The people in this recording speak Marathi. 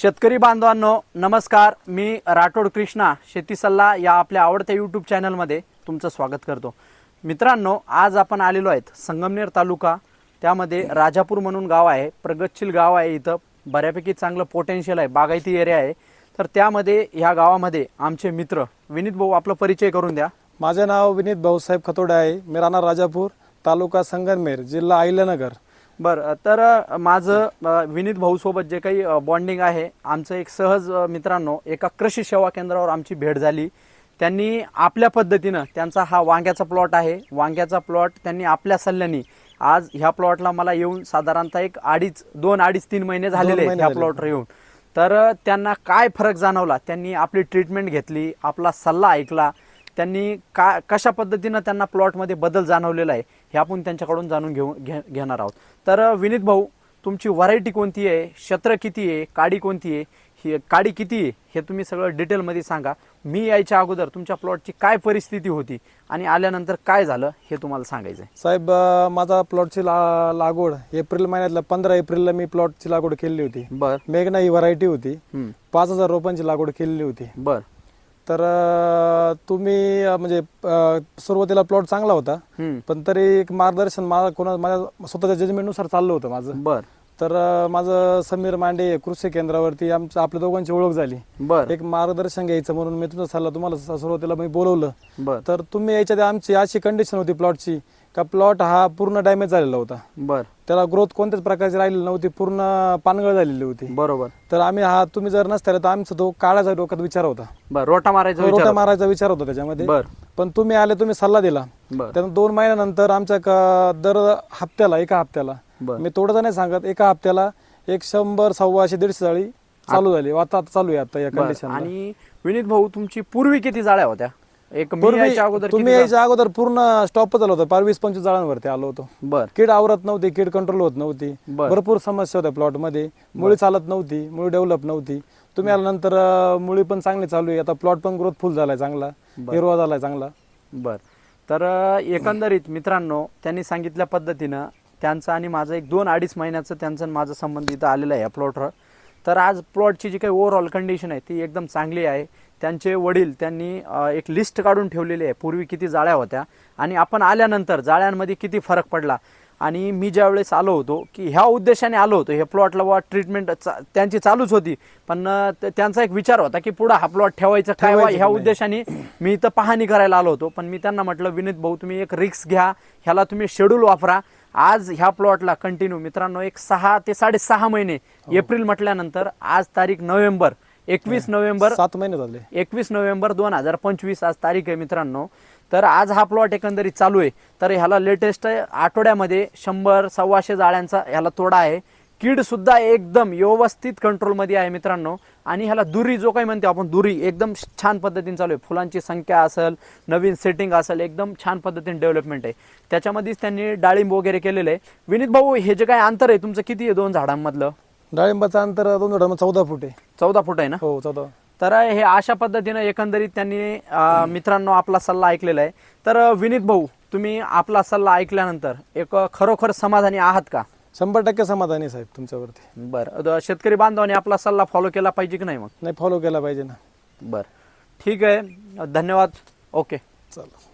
शेतकरी बांधवांनो नमस्कार. मी राठोड कृष्णा शेती सल्ला या आपल्या आवडत्या यूट्यूब चॅनलमध्ये तुमचं स्वागत करतो. मित्रांनो आज आपण आलेलो आहेत संगमनेर तालुका त्यामध्ये राजापूर म्हणून गाव आहे प्रगतशील गाव आहे इथं बऱ्यापैकी चांगलं पोटेन्शियल आहे बागायती एरिया आहे. तर त्यामध्ये ह्या गावामध्ये आमचे मित्र विनीत भाऊ आपला परिचय करून द्या. माझं नाव विनीत भाऊसाहेब खतोडे आहे. मी राहणार राजापूर तालुका संगमनेर जिल्हा अहिल्यानगर. बरं तर माझं विनीत भाऊ सोबत जे काही बॉन्डिंग आहे आमचं एक सहज मित्रांनो एका कृषी सेवा केंद्रावर आमची भेट झाली. त्यांनी आपल्या पद्धतीनं त्यांचा हा वांग्याचा प्लॉट आहे. वांग्याचा प्लॉट त्यांनी आपल्या सल्ल्याने आज ह्या प्लॉटला मला येऊन साधारणतः एक अडीच दोन अडीच तीन महिने झालेले आहेत ह्या. प्लॉटवर येऊन. तर त्यांना काय फरक जाणवला? त्यांनी आपली ट्रीटमेंट घेतली आपला सल्ला ऐकला. त्यांनी का कशा पद्धतीनं त्यांना प्लॉटमध्ये बदल जाणवलेला आहे हे आपण त्यांच्याकडून जाणून घेऊ घे घेणार आहोत. तर विनीत भाऊ तुमची व्हरायटी कोणती आहे क्षेत्र किती आहे काडी कोणती आहे ही काडी किती आहे हे तुम्ही सगळं डिटेलमध्ये सांगा. मी यायच्या अगोदर तुमच्या प्लॉटची काय परिस्थिती होती आणि आल्यानंतर काय झालं हे तुम्हाला सांगायचं आहे साहेब माझा प्लॉटची ला लागवड एप्रिल महिन्यातल्या पंधरा एप्रिलला मी प्लॉटची लागवड केली होती. बर. मेघना ही व्हरायटी होती. पाच हजार रोपांची लागवड केलेली होती. बर. तर तुम्ही म्हणजे सुरुवातीला प्लॉट चांगला होता. पण तरी एक मार्गदर्शन माझा कोणा माझ्या स्वतःच्या जजमेंटनुसार चाललं होतं माझं. बर. तर माझं समीर मांडे कृषी केंद्रावरती आमच्या आपल्या दोघांची ओळख झाली. बर. एक मार्गदर्शन घ्यायचं म्हणून मी तुमचा सल्ला तुम्हाला सुरुवातीला मी बोलवलं. बर. तर तुम्ही याच्यात आमची अशी कंडिशन होती प्लॉटची का प्लॉट हा पूर्ण डॅमेज झालेला होता. बर. त्याला ग्रोथ कोणत्याच प्रकारची राहिलेली नव्हती पूर्ण पानगळ झालेली होती. बरोबर. तर आम्ही हा तुम्ही जर नसताना तर आमचा तो काळाचा डोक्यात विचार होता. बर रोटा मारायचा रोटा मारायचा विचार होता त्याच्यामध्ये. बर. पण तुम्ही आले तुम्ही सल्ला दिला. बर. त्यानंतर दोन महिन्यानंतर आमच्या क- दर हप्त्याला एका हप्त्याला. बर. मी थोडंसं नाही सांगत एका हप्त्याला एक शंभर सव्वाशे दीडशे जाळी चालू झाली. आता आता चालू आहे आता या बर. कंडिशन आणि विनीत भाऊ तुमची पूर्वी किती जाळ्या होत्या? एक मी पूर्वी यायच्या अगोदर तुम्ही किती यायच्या अगोदर पूर्ण स्टॉप झालं होतं. पार वीस पंचवीस जाळांवरती आलो होतो. जाळ्या? बर. कीड आवरत नव्हती कीड कंट्रोल होत नव्हती. बर. भरपूर समस्या होत्या प्लॉटमध्ये. मुळी चालत नव्हती मुळी डेव्हलप नव्हती. तुम्ही आल्यानंतर अं, मुळी पण चांगली चालू आहे. आता प्लॉट पण ग्रोथ फुल झालाय चांगला. बर. हिरवा झालाय चांगला. बर. तर अ, एकंदरीत मित्रांनो त्यांनी सांगितल्या पद्धतीनं त्यांचं आणि माझं एक दोन अडीच महिन्याचं त्यांचं आणि माझं संबंध इथं आलेलं आहे या प्लॉटवर तर आज प्लॉटची जी काही ओव्हरऑल कंडिशन आहे ती एकदम चांगली आहे. त्यांचे वडील त्यांनी एक लिस्ट काढून ठेवलेली आहे. पूर्वी किती जाळ्या होत्या आणि आपण आल्यानंतर जाळ्यांमध्ये किती फरक पडला. आणि मी ज्या वेळेस आलो होतो की ह्या उद्देशाने आलो होतो हे प्लॉटला वा ट्रीटमेंट त्यांची चालूच होती. पण त्यांचा एक विचार होता की पुढं हा प्लॉट ठेवायचा काय वा ह्या. उद्देशाने मी इथं पाहणी करायला आलो होतो. पण मी त्यांना म्हटलं विनीत भाऊ तुम्ही एक रिक्स घ्या. ह्याला तुम्ही शेड्यूल वापरा. आज ह्या प्लॉटला कंटिन्यू मित्रांनो एक सहा ते साडेसहा महिने हो. एप्रिल म्हटल्यानंतर आज तारीख नोव्हेंबर एकवीस नोव्हेंबर सात महिने झाले. एकवीस नोव्हेंबर दोन हजार पंचवीस आज तारीख आहे मित्रांनो. तर आज हा प्लॉट एकंदरीत चालू आहे. तर ह्याला लेटेस्ट आठवड्यामध्ये शंभर सव्वाशे जाळ्यांचा ह्याला तोडा आहे. कीड सुद्धा एकदम व्यवस्थित कंट्रोलमध्ये आहे मित्रांनो. आणि ह्याला दुरी जो काही म्हणते आपण दुरी एकदम छान पद्धतीने चालू आहे. फुलांची संख्या असेल नवीन सेटिंग असेल एकदम छान पद्धतीने डेव्हलपमेंट आहे. त्याच्यामध्येच त्यांनी डाळिंब वगैरे केलेलं आहे. विनीत भाऊ हे जे काही अंतर आहे तुमचं किती आहे दोन झाडांमधलं? डाळिंबाचं अंतर दोन झाड चौदा फूट आहे. चौदा फूट आहे ना? हो चौदा. तर हे अशा पद्धतीनं एकंदरीत त्यांनी मित्रांनो आपला सल्ला ऐकलेला आहे. तर विनीत भाऊ तुम्ही आपला सल्ला ऐकल्यानंतर एक खरोखर समाधानी आहात का? शंभर टक्के समाधानी आहे साहेब तुमच्यावरती. बरं. शेतकरी बांधवांनी आपला सल्ला फॉलो केला पाहिजे की नाही मग? नाही फॉलो केला पाहिजे ना. बरं. ठीक आहे. धन्यवाद. ओके. चला